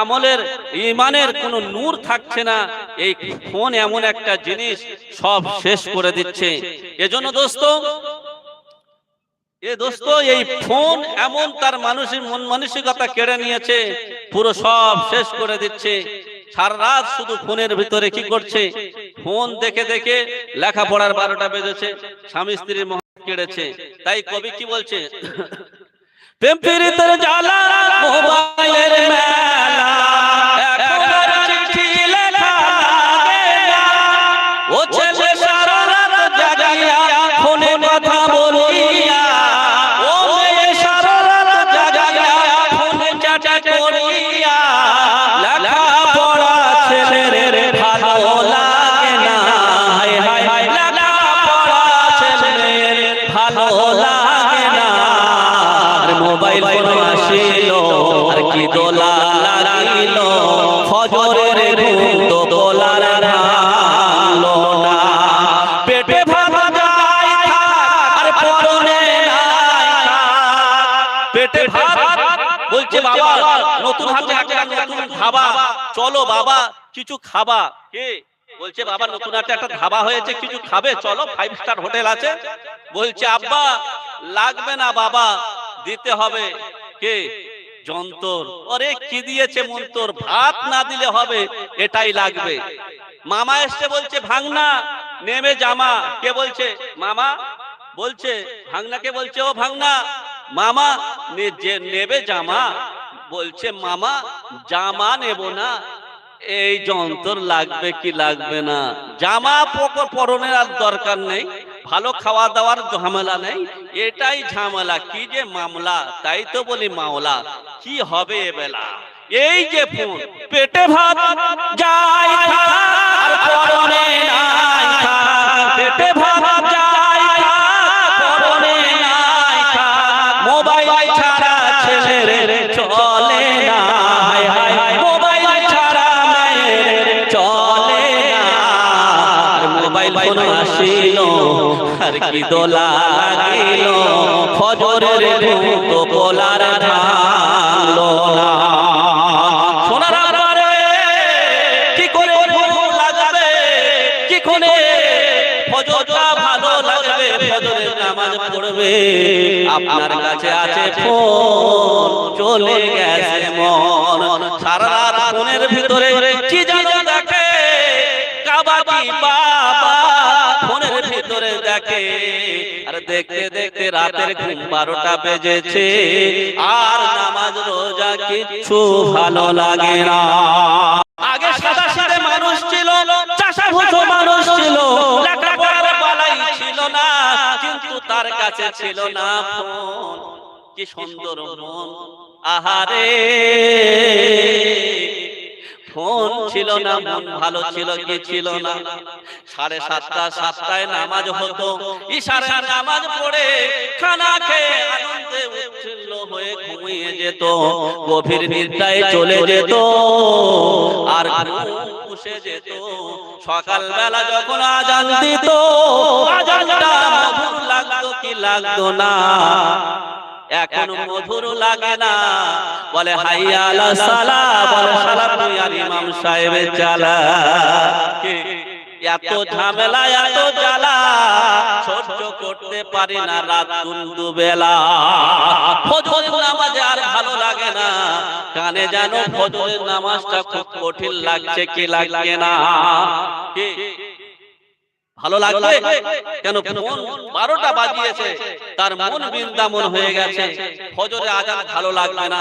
আমলের ইমানের কোনো নূর থাকছে না। এই ফোন এমন একটা জিনিস সব শেষ করে দিচ্ছে। এজন্য দোস্ত, এ দোস্ত, এই ফোন এমন তার মানুষের মন মানসিকতা কেড়ে নিয়েছে, পুরো সব শেষ করে দিচ্ছে। সারা রাত শুধু ফোনের ভিতরে কি করছে? ফোন দেখে দেখে লেখাপড়ার বারোটা বেজেছে, স্বামী স্ত্রীর মহ কেড়েছে। তাই কবি কি বলছে? প্রেম পীড়িতের জ্বালা মোবাইলের মেলা। বাবা নতুন হাতে একটা নতুন ধাবা চলো বাবা কিছু খাবা। কে? বলছে বাবা নতুন হাতে একটা ধাবা হয়েছে কিছু খাবে? চলো ফাইভ স্টার হোটেল আছে। বলছে আব্বা লাগবে না বাবা দিতে হবে। কে? যন্তর। ওরে কি দিয়েছে মন্তর? ভাত না দিলে হবে এটাই লাগবে। মামা এসছে বলছে ভাঙনা নেমে জামা। কে বলছে মামা? বলছে ভাঙনাকে বলছে ও ভাঙনা মামা যে নেবে জামা, বলছে, মামা, জামা নেব না। এই যন্ত্র লাগবে কি লাগবে না। জামা পরনের আর দরকার নেই। ভালো খাওয়া দাওয়ার ঝামেলা নেই। এটাই ঝামেলা। কি যে মামলা, তাই তো বলি মামলা। কি হবে এ বেলা? এই যে ফোন, পেটে ভাত যায়। পেটে ভাত আসিল আর কি দোলা ফজরের ঘুম তো বলার ভালো সোনার আবারে কি করে ঘুম লাগবে? কি করে ফজরটা ভালো লাগবে? ফজরের নামাজ পড়বে। আপনার কাছে আছে ফোন, চলে গেছে মন। সারা রাত ভিতরে দেখে আর দেখতে দেখতে রাতের ঘুম বারোটা বেজেছে। আর নামাজ, রোজা কিচ্ছু ভালো লাগে না। আগে সাদা সাদে মানুষ ছিল চাষা ভুষো মানুষ ছিল ছিল না, কিন্তু তার কাছে ছিল না কি সুন্দর মন। আহারে। ফোন ছিল না মন ভালো ছিল কি ছিল না? সাড়ে সাতটা সাতটায় নামাজ হতো। ইশারা নামাজ পড়ে খানা খেয়ে আনন্দে উচ্ছৃল্ল হয়ে ঘুমিয়ে যেত। গভীর নিদ্রায় চলে যেত। আর পুষে যেত। সকালবেলা যখন আজান দিত আজানটা লাগতো কি লাগতো না? এখন মধুর লাগে না। বলে হাইয়া আলা সালা বলে সালা তুই আর ইমাম সাহেবের চালা এত ঝামেলা এত জ্বালা। সহ্য করতে পারি না রাত দুন্দু বেলা ফজর নামাজে আর ভালো লাগে না। কানে জানো ফজরের নামাজটা খুব কঠিন লাগছে কি লাগে না? ভালো লাগবে কেন ফোন বারোটা বাজিয়েছে তার মন বৃন্দামন হয়ে গেছে। ফজরে আজান ভালো লাগবে না।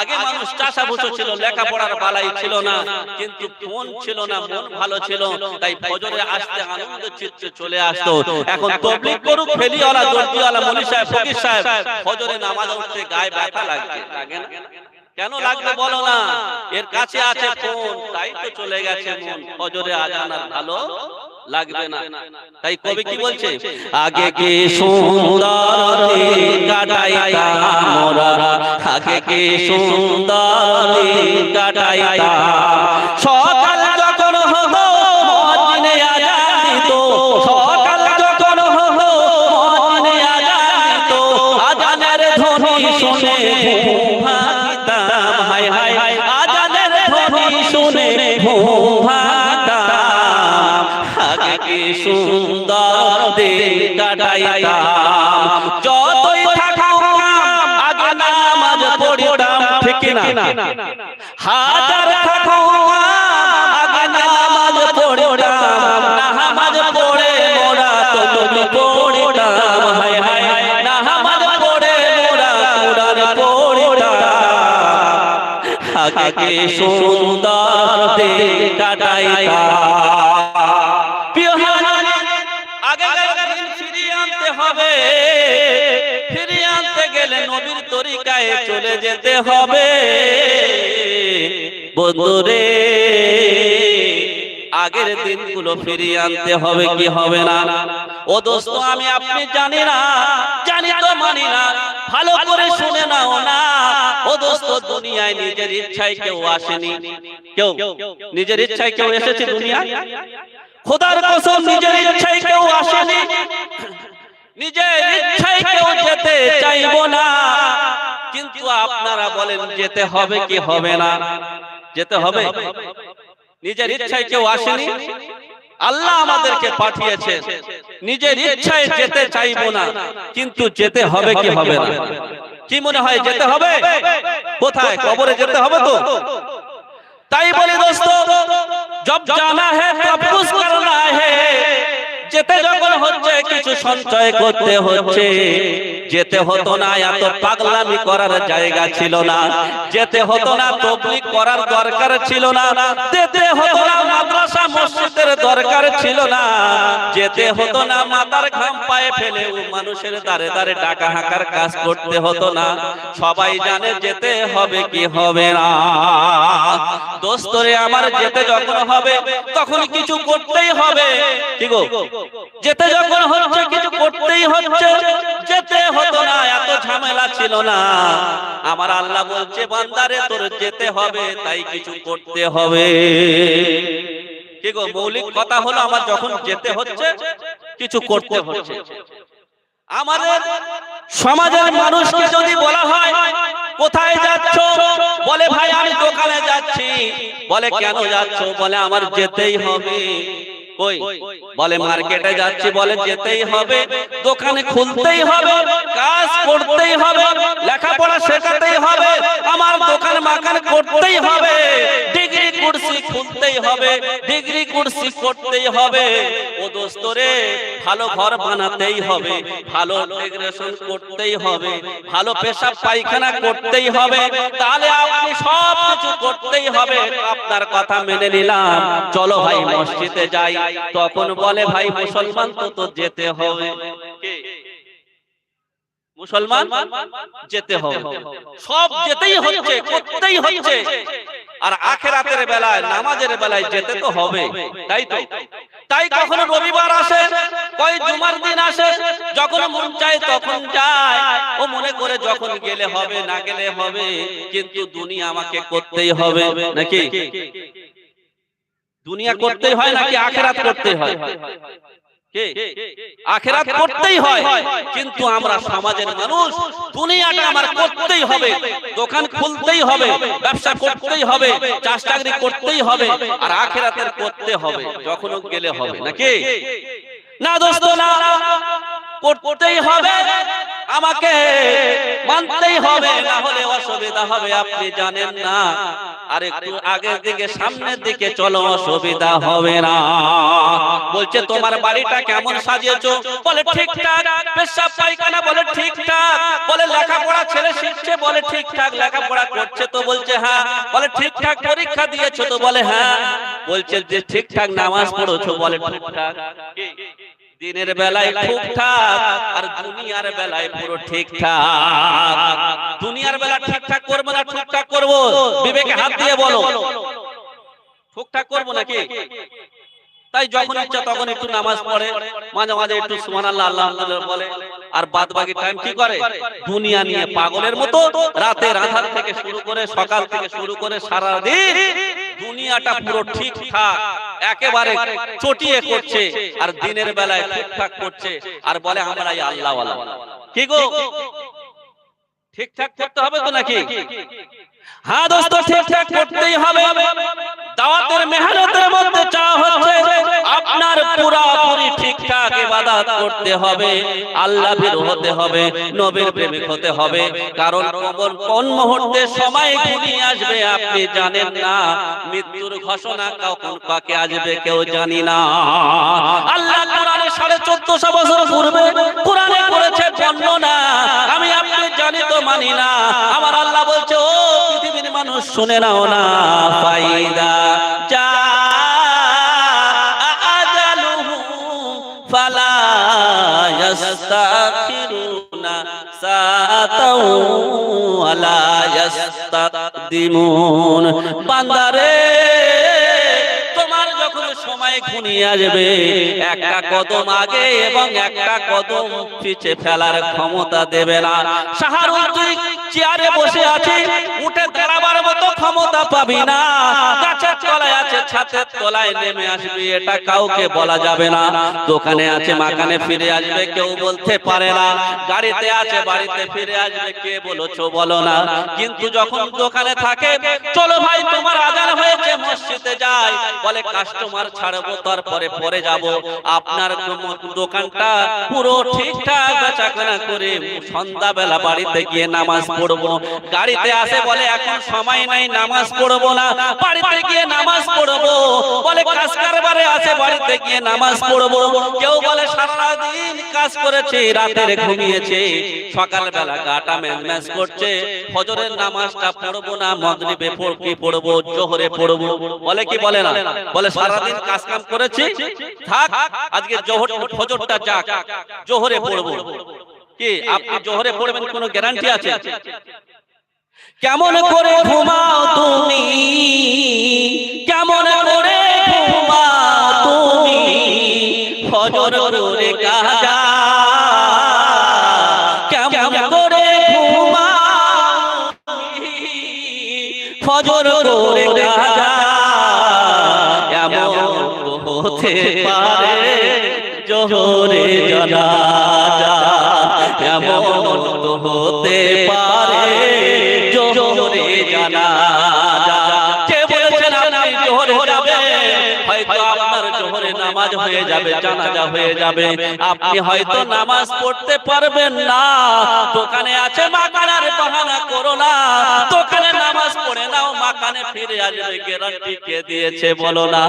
আগে মানুষ চাষা বসে ছিল লেখাপড়ার বালাই ছিল না। কিন্তু ফোন ছিল না মন ভালো ছিল। তাই ফজরে আসতে আনন্দ চিত্তে চলে আসতো। এখন তবলিগ করুক ফেলিওয়ালা দর্জিওয়ালা মনি সাহেব ফকির সাহেব। ফজরে নামাজ উঠতে গায়ে ব্যথা লাগছে লাগে। না। কেন লাগবে বলো না? এর কাছে আছে ফোন তাই তো চলে গেছে মন। ফজরে আজান আর ভালো লাগবে না। তাই কবি কি বলছে? আগে কে সুন্দর মোরা আগে কে সুন্দর কাটাই কাটাইতাম? আগে সুন্দর প্রিয় হাজার ফিরিয়ে আনতে হবে। ফিরিয়ে আনতে গেলে নবীর তরিকায় চলে যেতে হবে। বন্ধুরে আগের দিনগুলো ফিরিয়ে আনতে হবে কি হবে না? ও দোস্ত আমি আপনি জানি না জানি তো মানি না। ভালো করে শুনে নাও না। ও দোস্ত দুনিয়ায় নিজের ইচ্ছায় কেউ আসেনি। কেউ নিজের ইচ্ছায় কেউ এসেছে দুনিয়ায়? খোদার কসম নিজের ইচ্ছায় কেউ আসেনি। নিজের ইচ্ছায় কেউ যেতে চাইব না। আপনারা বলেন, যেতে হবে কি হবে না? যেতে হবে। নিজের ইচ্ছায় কেউ আসেনি। আল্লাহ আমাদেরকে পাঠিয়েছে। নিজের ইচ্ছায় যেতে চাইব না, কিন্তু যেতে হবে কি হবে না? কি মনে হয় যেতে হবে? কোথায়? কবরে যেতে হবে তো? তাই বলি দোস্ত, জব জানা হ্যাঁ করনা হ্যাঁ যেতে যখন হচ্ছে, কিছু সঞ্চয় করতে হচ্ছে। যেতে হতো না, এত পাগলামি করার জায়গা ছিল না। যেতে হতো না, তবলিগ করার দরকার ছিল না। যেতে হতো না, মাদ্রাসা মসজিদের দরকার ছিল না। যেতে হতো না, মাথার ঘাম পায়ে ফেলে ও মানুষের দাঁড়ে দাঁড়ে টাকা হাঁকার কাজ করতে হতো না। সবাই জানে যেতে হবে কি হবে না। দোস্তরে আমার যেতে যখন হবে, তখন কিছু করতেই হবে। কি গো? যেতে যখন হচ্ছে, কিছু করতেই হচ্ছে, যেতে হতো না, এত ঝামেলা ছিল না। আমার আল্লাহ বলছে, বান্দারে, তোর যেতে হবে, তাই কিছু করতে হবে। কি গো, মৌলিক কথা হলো, আমার যখন যেতে হচ্ছে, কিছু করতে হচ্ছে। আমাদের সমাজের মানুষকে যদি বলা হয়, কোথায় যাচ্ছ? বলে, ভাই, আমি দোকানে যাচ্ছি। বলে, কেন যাচ্ছ? বলে, আমার যেতেই হবে। কই? বলে মার্কেটে যাচ্ছি বলে যেতেই হবে দোকানে খুলতেই হবে কাজ করতেই হবে লেখাপড়া শেখাতেই হবে আমার দোকান মাকান করতেই হবে কুর্সি খুলতেই হবে, ডিগ্রি কুর্সি করতেই হবে। ও দোস্তরে ভালো ঘর বানাতেই হবে, ভালো করতেই হবে, ভালো পেশাব পায়খানা করতেই হবে, তাহলে আপনি সব কিছু করতেই হবে। আপনার কথা মেনে নিলাম। চলো ভাই, মসজিদে যাই। তখন বলে, ভাই, মুসলমান তো তো যেতে হবে? মুসলমান যেতে হবে। সব যেতেই হচ্ছে, করতেই হচ্ছে। আর আখেরাতের বেলায়, নামাজের বেলায় যেতে তো হবে। তাই তো? তাই কখনো রবিবার আসে কয় জুমার দিন আসে, যখন মন চায় তখন যায়। ও মনে করে যখন গেলে হবে, না গেলে হবে, কিন্তু দুনিয়া আমাকে করতেই হবে, নাকি? দুনিয়া করতেই হয় নাকি আখেরাত করতে হয়? আখেরাত করতেই হয় কিন্তু আমরা সমাজের মানুষ দুনিয়াটা আমার করতেই হবে দোকান খুলতেই হবে ব্যবসা করতেই হবে চাষ চাকরি করতেই হবে আর আখেরাতের করতে হবে যখন গেলে হবে নাকি না দোস্ত না করতেই হবে। আমাকে মানতেই হবে, না হলে অসুবিধা হবে, আপনি জানেন না। আর একটু আগের দিকে, সামনের দিকে চলো, অসুবিধা হবে না। বলছে, তোমার বাড়িটা কেমন সাজিয়েছো? বলে, ঠিকঠাক। পেশাব পায়খানা বলে, ঠিকঠাক। বলে, লেখাপড়া ছেলে শিখছে? বলে, ঠিকঠাক। লেখাপড়া করছে তো বলছে হ্যাঁ। বলে, ঠিকঠাক পরীক্ষা দিয়েছ তো? বলে হ্যাঁ। বলছে, যে ঠিকঠাক নামাজ পড়েছো? বলে, ঠিকঠাক? দিনের বেলায় ঠিকঠাক আর দুনিয়ার বেলায় পুরো ঠিকঠাক দুনিয়ার বেলা ঠিকঠাক করব না ঠিকঠাক করব? বিবেকে হাত দিয়ে বলো। ঠিকঠাক করব নাকি? তাই যখন ইচ্ছা তখন একটু নামাজ পড়ে, মাঝে মাঝে একটু সুবহানাল্লাহ, আল্লাহ আল্লাহ বলে। আর বাদ বাকি টাইম কি করে? দুনিয়া নিয়ে পাগলের মতো রাতে আধার থেকে শুরু করে সকাল থেকে শুরু করে সারা দিন দুনিয়াটা পুরো ঠিকঠাক একেবারে চটিয়ে করছে আর দিনের বেলায় ঠিকঠাক করছে আর বলে আমরা আল্লাহ কি গো? ঠিকঠাক করতে হবে তো নাকি? হ্যাঁ দোস্ত ঠিকঠাক করতেই হবে। দাওয়াতের মেহনতের মধ্যে চাওয়া হচ্ছে। আপনার পুরাপুরি ঠিকঠাক ইবাদত করতে হবে। আল্লাহ ভীর হতে হবে নবীর প্রেমিক হতে হবে। কারণ কবর কোন মুহূর্তে সময় ঘনিয়ে আসবে আপনি জানেন না। মৃত্যুর ঘোষণা কখন কাকে আসবে কেউ জানি না। আল্লাহ কোরআনে সাড়ে চোদ্দশো বছর পূর্বে কোরআনে করেছে বর্ণনা। আমি আপনি জানি তো মানি না। আমার আল্লাহ বলছে ও মানুষ শুনে নাও না ফাইদা তোমার যখন সময় ঘনিয়ে আসবে, একটা কদম আগে এবং একটা কদম পিছে ফেলার ক্ষমতা দেবে না। তুই চেয়ারে বসে আছে, উঠে দাঁড়াবার মতো ক্ষমতা পাবি না। গাছের তলায় আছে তলায় নেমে আসবি, এটা কাউকে বলা যাবে না। দোকানে আছে ফিরে আসবে, কেউ বলতে পারে না। গাড়িতে আছে, বাড়িতে ফিরে আসবে, কে বলো না। কিন্তু যখন দোকানে থাকে, চলো ভাই, তোমার হয়েছে, মসজিদে যাই। বলে, কাস্টমার ছাড়বো, তারপরে পরে যাব। আপনার দোকানটা পুরো ঠিকঠাক করে সন্ধ্যাবেলা বাড়িতে গিয়ে নামাজ পড়ব। গাড়িতে আসে বলে, এখন সময় নাই, নামাজ পড়ব না। বাড়িতে গিয়ে নামাজ পড়ব। বলে, কাজ কারবারে আছে, বাড়িতে গিয়ে নামাজ পড়ব। কেউ বলে, সারাদিন কাজ করেছে, রাতের ঘুমিয়েছে, সকালবেলা গাটা ম্যাচ করছে, ফজরের নামাজটা পড়ব না, মগরিবে কি পড়ব, জোহরে পড়ব। বলে কি বলে না? বলে, সারাদিন কাজ কাম করেছি, থাক, আজকে জোহর, ফজরটা যাক, জোহরে পড়ব। কি? আপনি জোহরে পড়বেন কোনো গ্যারান্টি আছে? কেমন করে ঘুমাও তুমি? কেমন করে ঘুমাও তুমি? ফজর করে কাজা কেমন করে ঘুমাও তুমি? ফজর করে কাজা এমন হতে পারে জোহরে জানাজা এমন হতে পারে। হয়ে যাবে, জানাজা হয়ে যাবে। আপনি হয়তো নামাজ পড়তে পারবেন না। দোকানে আছে মাকানার বাহানা করো না দোকানে নামাজ পড়ে নাও, মাকানে ফিরে আসবে গ্যারান্টি কে দিয়েছে বলো না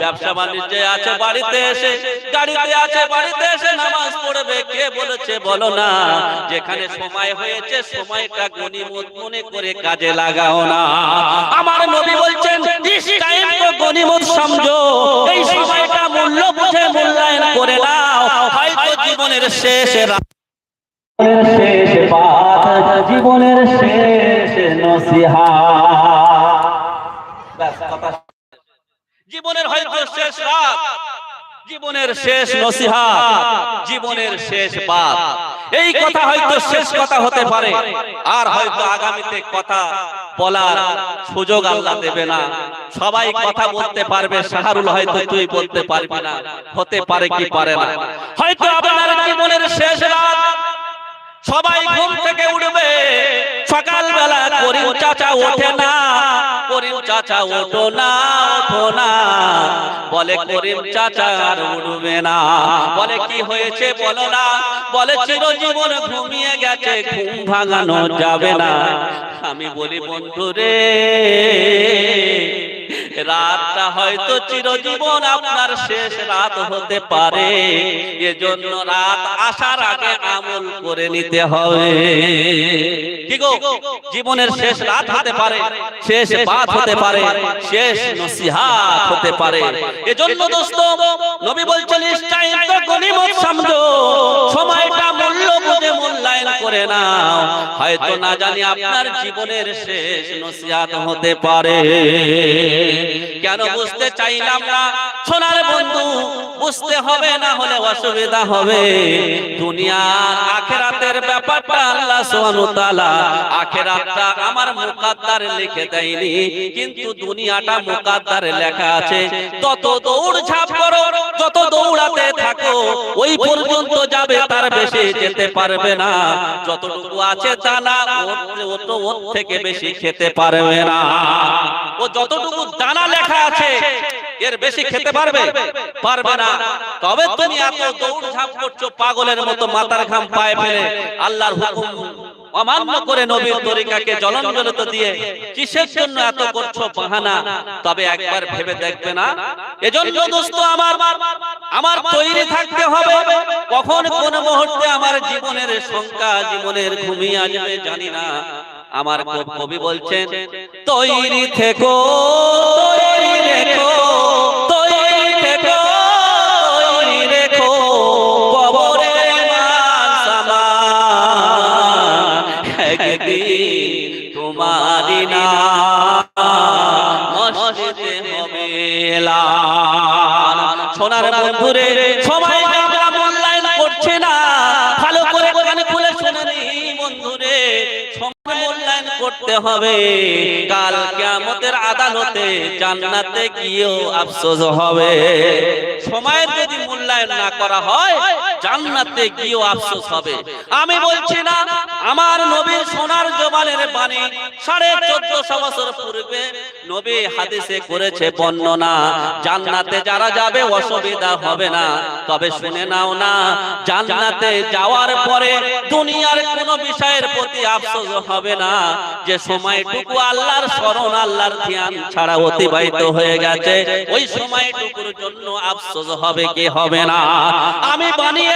ব্যবসা বাণিজ্যে আছে বাড়িতে এসে, গাড়িতে আছে বাড়িতে এসে নামাজ পড়বে, কে বলেছে বলো না যেখানে সময় হয়েছে, সময়টা গনিমত মনে করে কাজে লাগাও না। আমার নবী বলছেন দিস টাইম তো গনিমত সমঝো। এই সময়টা মূল্য বুঝে মূল্যায়ন করে নাও। হয়তো জীবনের শেষ শেষ পাঠ জীবনের শেষ নসিহা। জীবনের হয়তো শেষ রাত। জীবনের শেষ নসিহা জীবনের শেষ বাত এই কথা হয়তো শেষ কথা হতে পারে, আর হয়তো আগামীতে কথা বলার সুযোগ আল্লাহ দেবে না। সবাই কথা বলতে পারবে, শাহরুল হয়তো তুই বলতে পারবি না। হতে পারে কি পারে না। হয়তো আপনার জীবনের শেষ রাত, সবাই ঘুম থেকে উঠবে, সকালবেলা করিম চাচা ওঠে না। চাচা ওঠো না ওঠো না। বলে করিম চাচা আর উঠবে না। বলে কি হয়েছে বলো না। বলে চিরজীবন ঘুমিয়ে গেছে, ঘুম ভাঙানো যাবে না। আমি বলি বন্ধু রে রাতটা হয়তো চিরজীবন আপনার শেষ রাত হতে পারে। এজন্য রাত আসার আগে আমল করে নিতে হবে। কি গো? জীবনের শেষ রাত হতে পারে, শেষ বাত হতে পারে, শেষ নসিহাত হতে পারে। এজন্য দোস্ত, নবী বলছেন টাইম তো গনিমত সমঝো সময়টা মূল্য বুঝে মূল্যায়ন করে নাও। হয়তো না জানি আপনার জীবনের শেষ নসিহাত হতে পারে। কেন বুঝতে চাইলাম না? সোনার বন্ধু, বুঝতে হবে না হলে অসুবিধা হবে। দুনিয়ার আখেরাতের ব্যাপারটা আল্লাহ সুবহানাহু তাআলা আখেরাতটা আমার মুকাদ্দারে লিখে দেয়নি, কিন্তু দুনিয়াটা মুকাদ্দারে লেখা আছে। তত দৌড় ঝাঁপ করো, যত দৌড়াতে থাকো, ওই পর্যন্ত যাবে তার বেশি যেতে পারবে না। যতটুকু আছে তা না ওর থেকে বেশি খেতে পারবে না। ও যতটুকু দানা লেখা আছে, এর বেশি খেতে পারবে? পারবে না। তবে তুমি এত দৌড় ঝাঁপ করছ, পাগলের মতো মাথার ঘাম পায়ে ফেলে। আল্লাহর হুকুম অমান্য করে নবীর তরিকাকে জলঞ্জলিত দিয়ে কিসের জন্য এত করছ বাহানা? তবে একবার ভেবে দেখবে না। এজন্য দোস্ত, আমার আমার তৈরি থাকতে হবে। কখন কোন মুহূর্তে আমার জীবনের শঙ্কা, জীবনের ঘুমিয়ে আসবে জানি না। আমার কবি বলছেন তৈরি থেকো তৈরি রেখো তৈরি থেকো তৈরি রেখো কবরে মান সামান একদিন তোমারি না মসজিদে হবে সোনার বন্ধুরে সময় করতে হবে। কাল কিয়ামতের আদালতে জান্নাতে গিয়েও আফসোস হবে। সময়ের যদি মূল্যায়ন না করা হয় জান্নাতে গিয়েও আফসোস হবে। আমি বলছি না, আমার নবীর সোনার জবানের বাণী সাড়ে চোদ্দশো বছর পূর্বে নবী হাদিসে করেছে বর্ণনা, জান্নাতে যারা যাবে অসুবিধা হবে না। তবে শুনে নাও না, জান্নাতে যাওয়ার পরে দুনিয়ার কোনো বিষয়ের প্রতি আফসোস হবে না। যে সময়টুকু আল্লাহর স্মরণ, আল্লাহর ধ্যান ছাড়া অতিবাহিত হয়ে গেছে, ওই সময়টুকুর জন্য আফসোস হবে কি হবে না? আমি বানিয়ে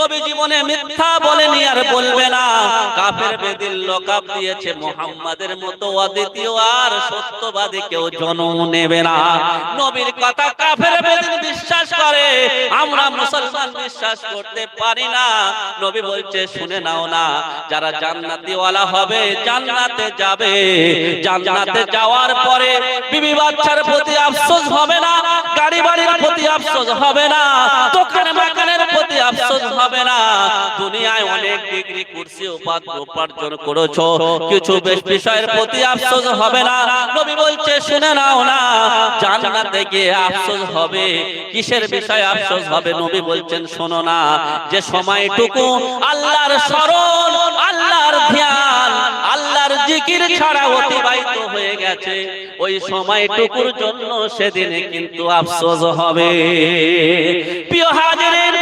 নবী জীবনে মিথ্যা বলেনি আর বলবে না। কাফের বেদিল লোকাপ দিয়েছে মোহাম্মদের মতো, অদ্বিতীয় আর সত্যবাদী কেউ জন্ম নেবে না। নবীর কথা কাফের বেদিল বিশ্বাস করে, আমরা মুসলমান বিশ্বাস করতে পারি না। নবী বলছে, শুনে নাও না, যারা জান্নাতি ওয়ালা হবে, জান্নাতে যাবে। জান্নাতে যাওয়ার পরে বিবি বাচ্চার প্রতি আফসোস হবে না, গাড়ি বাড়ির প্রতি আফসোস হবে না। দোকান মাকানের আফসোস হবে না। দুনিয়ায় অনেক ডিগ্রি কুরসি উপাধি উপার্জন করেছ। কিছু বেশ বিষয়ের প্রতি আফসোস হবে না। নবী বলছে, শুনে নাও না, জান্নাতে গিয়ে আফসোস হবে। কিসের বিষয়ে আফসোস হবে? নবী বলছেন, শোনো না, যে সময়টুকু আল্লাহর স্মরণ, আল্লাহর ধ্যান, আল্লাহর জিকির ছাড়া অতিবাহিত হয়ে গেছে, ওই সময়টুকুর জন্য সেদিনে কিন্তু আফসোস হবে। প্রিয় হাজিরিন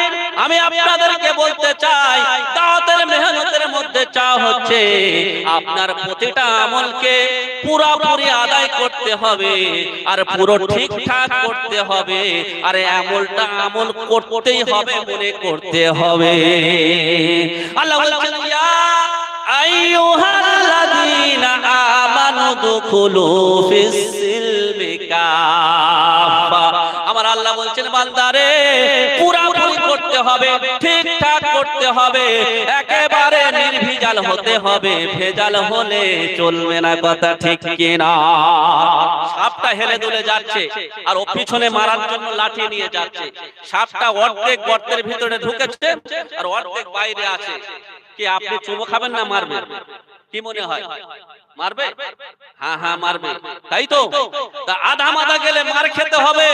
আমি আপনাদেরকে বলতে চাই দাওয়াতের মেহনতের মধ্যে চা হচ্ছে। আপনার প্রতিটা আমলকে পুরোপুরি আদায় করতে হবে আর পুরো ঠিকঠাক করতে হবে। আর আমলটা আমল করতেই হবে মনে করতে হবে। আল্লাহ বলছেন, ইয়া আইয়ুহাল্লাযীনা আমানু দুখুলু ফিস-সিলমি কাফা আমার আল্লাহ বলছেন, বান্দারে হবে, ঠিকঠাক করতে হবে। একেবারে নির্ভেজাল হতে হবে, ভেজাল হলে চলবে না কথা ঠিক কিনা। সাপটা হেলে দুলে যাচ্ছে আর ও পিছনে মারার জন্য লাঠি নিয়ে যাচ্ছে। সাপটা অর্ধেক গর্তের ভিতরে ঢুকেছে আর অর্ধেক বাইরে আছে। কি, আপনি চুমো খাবেন না মারবেন? কি মনে হয়? মারবে? হ্যাঁ হ্যাঁ মারবে। তাই তো? তা? আধা মাদা গেলে মার খেতে হবে।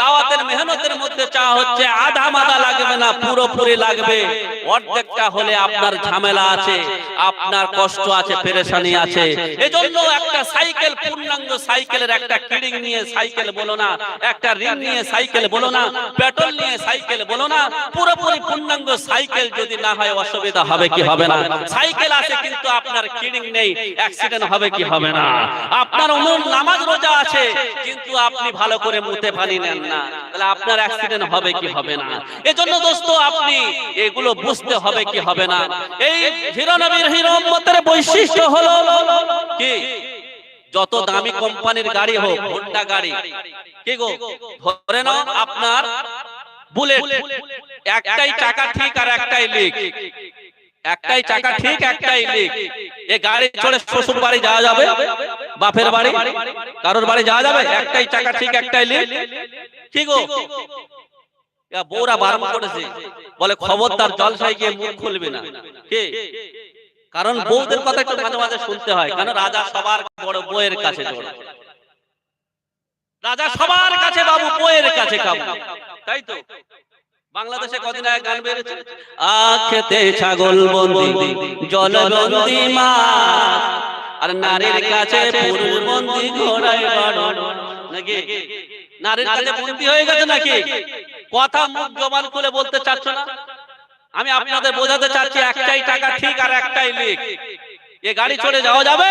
দাওয়াতের মেহনতের মধ্যে চা হচ্ছে আধা মাদা লাগবে না পুরোপুরি লাগবে। অর্ধেকটা হলে আপনার ঝামেলা আছে আপনার কষ্ট আছে পেরেশানি আছে। এজন্য একটা সাইকেল পূর্ণাঙ্গ সাইকেলের একটা কিডিং নিয়ে সাইকেল বলো না একটা রিং নিয়ে সাইকেল বলো না পেট্রোল নিয়ে সাইকেল বলো না পুরোপুরি পূর্ণাঙ্গ সাইকেল যদি না হয় অসুবিধা হবে কি হবে না? সাইকেল আছে কিন্তু আপনার কিডিং নেই অ্যাক্সিডেন্ট হবে কি হবে না। আপনার অমন নামাজ রোজা আছে, কিন্তু আপনি ভালো করে মুতে পানি নেন না। তাহলে আপনার অ্যাক্সিডেন্ট হবে কি হবে না। এজন্য দোস্ত, আপনি এগুলো বুঝতে হবে কি হবে না। এই হিরো নবীর হিরো উম্মতের বৈশিষ্ট্য হলো কি? যত দামি কোম্পানির গাড়ি হোক হোন্ডা গাড়ি। কি গো? ধরে নাও আপনার বুলেট। একটাই টাকা ঠিক আর একটাই লিক একটাই চাকা ঠিক একটাই লিক এ গাড়ি চড়ে শ্বশুর বাড়ি যাওয়া যাবে বাপের বাড়ি কারোর বাড়ি যাওয়া যাবে একটাই চাকা ঠিক একটাই লিক ঠিক বউরা বারণ করেছে। বলে খবরদার জলসায় গিয়ে মুখ খুলবে না। কে? কারণ বউদের কথা একটু মাঝে মাঝে শুনতে হয়। কারণ রাজা সবার বড় বইয়ের কাছে জড় রাজা সবার কাছে বাবু বইয়ের কাছে কাবু। তাই তো? বাংলাদেশে কদিন আগে গান বেরিয়েছে আখেতে ছাগল বন্দি মাছ আর নারীর কাছে পুরুষ বন্দি ঘোড়ায় বাড়ন নাকি? নারীর কাছে বন্দি হয়ে গেছে নাকি? কথা মুখ জবান খুলে বলতে চাচ্ছ না? আমি আপনাদের বোঝাতে চাচ্ছি একটাই টাকা ঠিক আর একটাই লিখ এ গাড়ি চড়ে যাওয়া যাবে?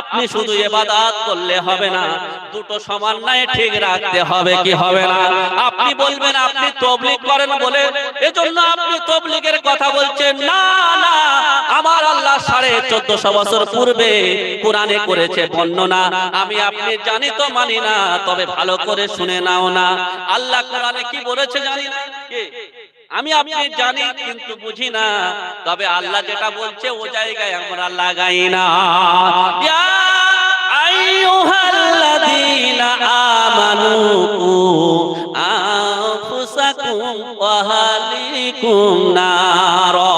আপনি শুধু ইবাদত করলে হবে না, দুটো সমন্বয়ে ঠিক রাখতে হবে কি হবে না? আপনি বলবেন, আপনি তবলিগ করেন বলে, এজন্য আপনি তবলিগের কথা বলছেন, না না, আমার আল্লাহ সাড়ে চোদ্দশো বছর পূর্বে কোরআনে করেছে বর্ণনা। আমি আপনি জানি তো মানি না, তবে ভালো করে শুনে নাও না। আল্লাহ কোরআনে কি বলেছে জানি না? আমি আপনি জানি কিন্তু বুঝি না। তবে আল্লাহ যেটা বলছে ও জায়গায় আমরা লাগাই না। আইয়ুহাল্লাযীনা আমানু আনফুসাকুম ওয়া আহলিকুম নারা।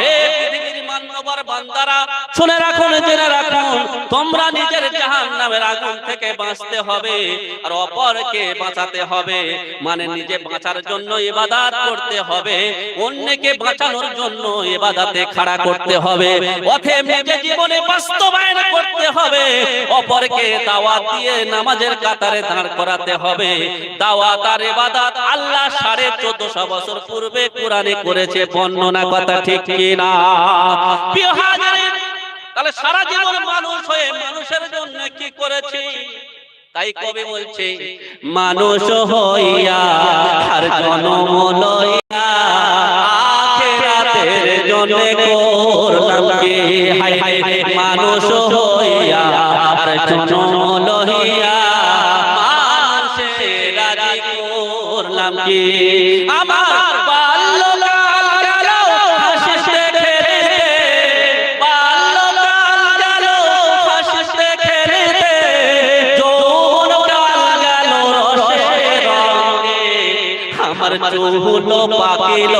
হে পৃথিবীর মানবর বান্দারা শুনে রাখুন জেনে রাখুন। তোমরা নিজের জাহান্নামের আগুন থেকে বাঁচতে হবে আর অপরকে বাঁচাতে হবে। মানে নিজে বাঁচার জন্য ইবাদত করতে হবে, অন্যকে বাঁচানোর জন্য ইবাদতে খাড়া করতে হবে। অতএব নিজে জীবনে বাস্তবায়ন করতে হবে, অপরকে দাওয়াত দিয়ে নামাজের কাতারে দাঁড় করাতে হবে। দাওয়াত আর ইবাদত আল্লাহ সাড়ে চোদ্দশো বছর পূর্বে কোরআনে করেছে, বর্ণনা কথা ঠিক কিনা? হাজিরিন তাহলে সারা জীবন মানুষ হয়ে মানুষের জন্য কি করেছি? তাই কবি বলছে, মানুষ হইয়া আর জনম মানুষ হইয়া জনম আমার চুল পাকিল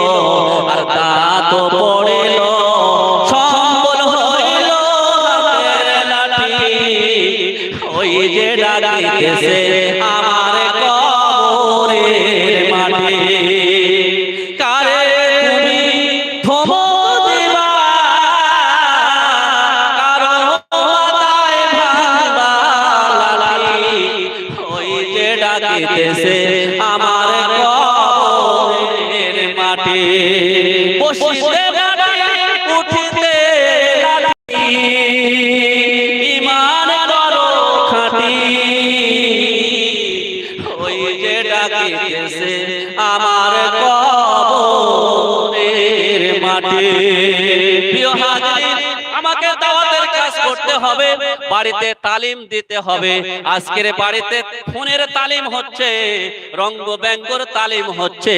আর দাঁত পড়িল সম্বল হইল ওই যে ডাকিতেছে ওই যে ডাকিতেছে আমার কবরের মাটি প্রিয় হাজির করতে হবে, বাড়িতে তালিম দিতে হবে। আজকের বাড়িতে ফোনের তালিম হচ্ছে, রঙ্গ ব্যঙ্গর তালিম হচ্ছে,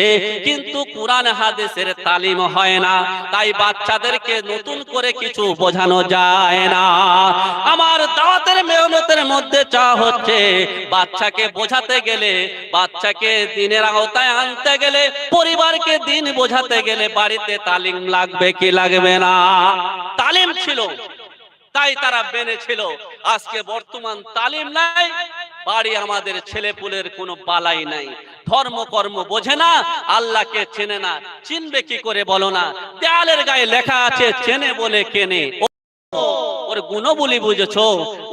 কিন্তু কোরআন হাদিসের তালিম হয় না, তাই বাচ্চাদেরকে নতুন করে কিছু বোঝানো যায় না। আমার দাওয়াতের মেহনতের মধ্যে চা হচ্ছে, বাচ্চাকে বোঝাতে গেলে, বাচ্চাকে দিনের আওতায় আনতে গেলে, পরিবারকে দিন বোঝাতে গেলে বাড়িতে তালিম লাগবে কি লাগবে না? তালিম ছিল। তাই তারা বেনেছিল আজকে বর্তমান তালিম নাই বাড়ি আমাদের ছেলে পুলের কোনো বালাই নাই। ধর্ম কর্ম বোঝে না আল্লাহকে চেনে না। চিনবে কি করে বলো না? দেয়ালের গায়ে লেখা আছে চেনে বলে কেনে। ও, ওর গুণবলী বুঝেছ,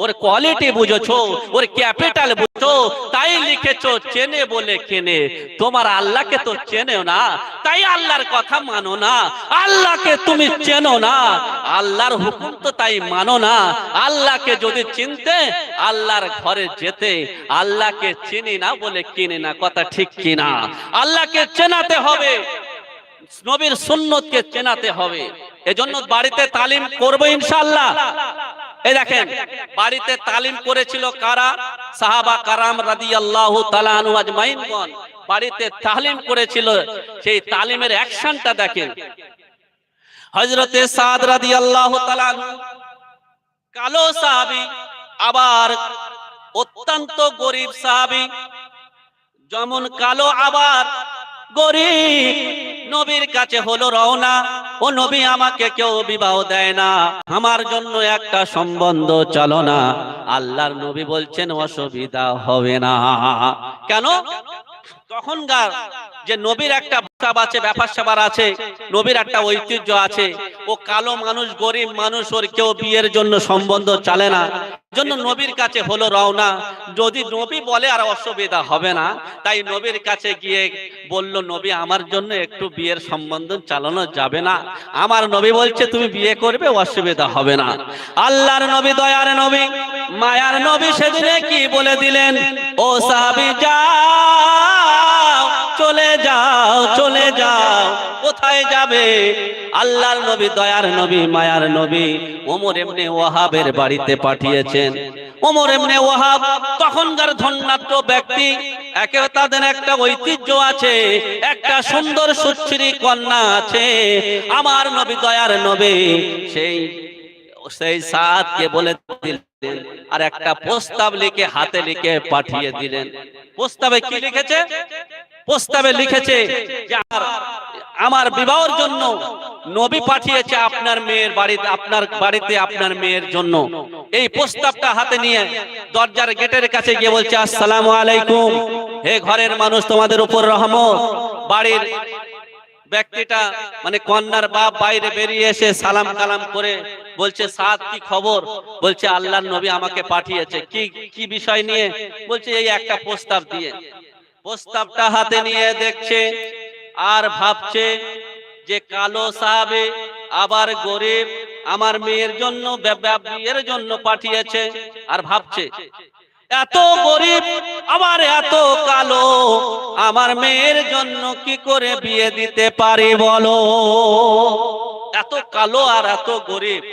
ওর কোয়ালিটি বুঝেছ, ওর ক্যাপিটাল বুঝছ, তাই লিখেছো, চেনে বলে কেনে। তোমার আল্লাহকে তো চেনেও না, তাই আল্লাহর কথা মানো না, আল্লাহকে তুমি চেনো না। আল্লাহর হুকুম তো তাই মানো না। আল্লাহকে যদি চিনতে, আল্লাহর ঘরে যেতে, আল্লাহকে চিনি না বলে কিনে না, কথা ঠিক কিনা? আল্লাহকে চেনাতে হবে, নবীর সুন্নতকে চেনাতে হবে। এজন্য বাড়িতে তালিম করব ইনশাআল্লাহ। এই দেখেন, বাড়িতে তালিম করেছিল কারা? সাহাবা কারাম তাআলা আনহু বাড়িতে তালিম করেছিল, সেই তালিমের অ্যাকশনটা দেখেন। হজরতে সাদ রাদিয়াল্লাহু তাআলা আনহু, কালো সাহাবি, আবার অত্যন্ত গরিব সাহাবি, যেমন কালো আবার গরিব, নবীর কাছে হলো রওনা। ও নবী, আমাকে কেউ বিবাহ দেয় না। আমার জন্য একটা সম্বন্ধ চলো না। আল্লাহর নবী বলছেন, অসুবিধা হবে না। কেন? তখনকার যে নবীর একটা ভাষা আছে, ব্যাপার স্যাপার আছে, নবীর একটা ঐতিহ্য আছে, ও কালো মানুষ, গরিব মানুষ, ওর কেউ বিয়ের জন্য সম্বন্ধ চালে না। জন্য নবীর কাছে হলো রওনা। যদি নবী বলে, আর অসুবিধা হবে না। তাই নবীর কাছে গিয়ে বলল, নবী, আমার জন্য একটু বিয়ের সম্বন্ধ চালানো যাবে না। আমার নবী বলছে, তুমি বিয়ে করবে, অসুবিধা হবে না। আল্লাহর নবী, দয়ার নবী, মায়ার নবী সেদিনে কি বলে দিলেন? ও সাহাবি যাও, চলে যাও চলে যাও। কোথায় যাবে? আল্লাহর নবী, দয়ার নবী, মায়ার নবী। ওমর এমনি ওয়াহাবের বাড়িতে পাঠিয়েছেন। ওমর এমনি ওয়াহাব, তখনকার ধন্যাত্র ব্যক্তি, একে তাদের একটা ঐতিহ্য আছে, একটা সুন্দর সুশ্রী কন্যা আছে। আমার নবী, দয়ার নবী, সেই সেই সাদকে বলে দিলেন আর একটা প্রস্তাব লিখে হাতে লিখে পাঠিয়ে দিলেন। প্রস্তাবে কি লিখেছে? প্রস্তাবে লিখেছে আমার বিবাহের জন্য নবী পাঠিয়েছে আপনার মেয়ের বাড়িতে আপনার বাড়িতে আপনার মেয়ের জন্য। এই প্রস্তাবটা হাতে নিয়ে দরজার গেটের কাছে গিয়ে বলছে, আসসালামু আলাইকুম। হে ঘরের মানুষ, তোমাদের উপর রহমত। বাড়ির ব্যক্তিটা মানে কন্যার বাপ বাইরে বেরিয়ে এসে সালাম কালাম করে বলছে সাত কি খবর? বলছে, আল্লাহর নবী আমাকে পাঠিয়েছে। কি কি বিষয় নিয়ে? বলছে, এই একটা প্রস্তাব দিয়ে। প্রস্তাবটা হাতে নিয়ে দেখছে আর ভাবছে যে কালো সাহাবে আবার গরিব, আমার মেয়ের জন্য বিয়ের জন্য পাঠিয়েছে। আর ভাবছে এত গরিব, আবার এত কালো। আমার মেয়ের জন্য কি করে বিয়ে দিতে পারি বলো? এত কালো আর এত গরিব।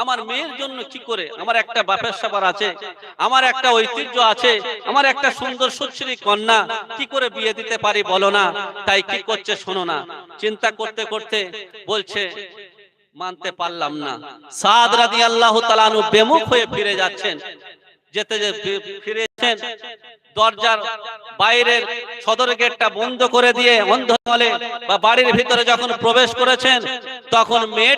আমার মেয়ের জন্য কি করে? আমার একটা বাপের সাবার আছে, আমার একটা ঐতিহ্য আছে, আমার একটা সুন্দর সুশ্রী কন্যা কি করে বিয়ে দিতে পারি বলো না? তাই কি করছে শোনো না। চিন্তা করতে করতে বলছে, মানতে পারলাম না। সাদ রাদি আল্লাহ তালানু বেমুখ হয়ে ফিরে যাচ্ছেন। যেতে ফিরেছেন, দরজার বাইরের সদর গেটটা বন্ধ করে দিয়ে অন্ধ হলে বা বাড়ির ভিতরে যখন প্রবেশ করেছেন, তখন মেয়ে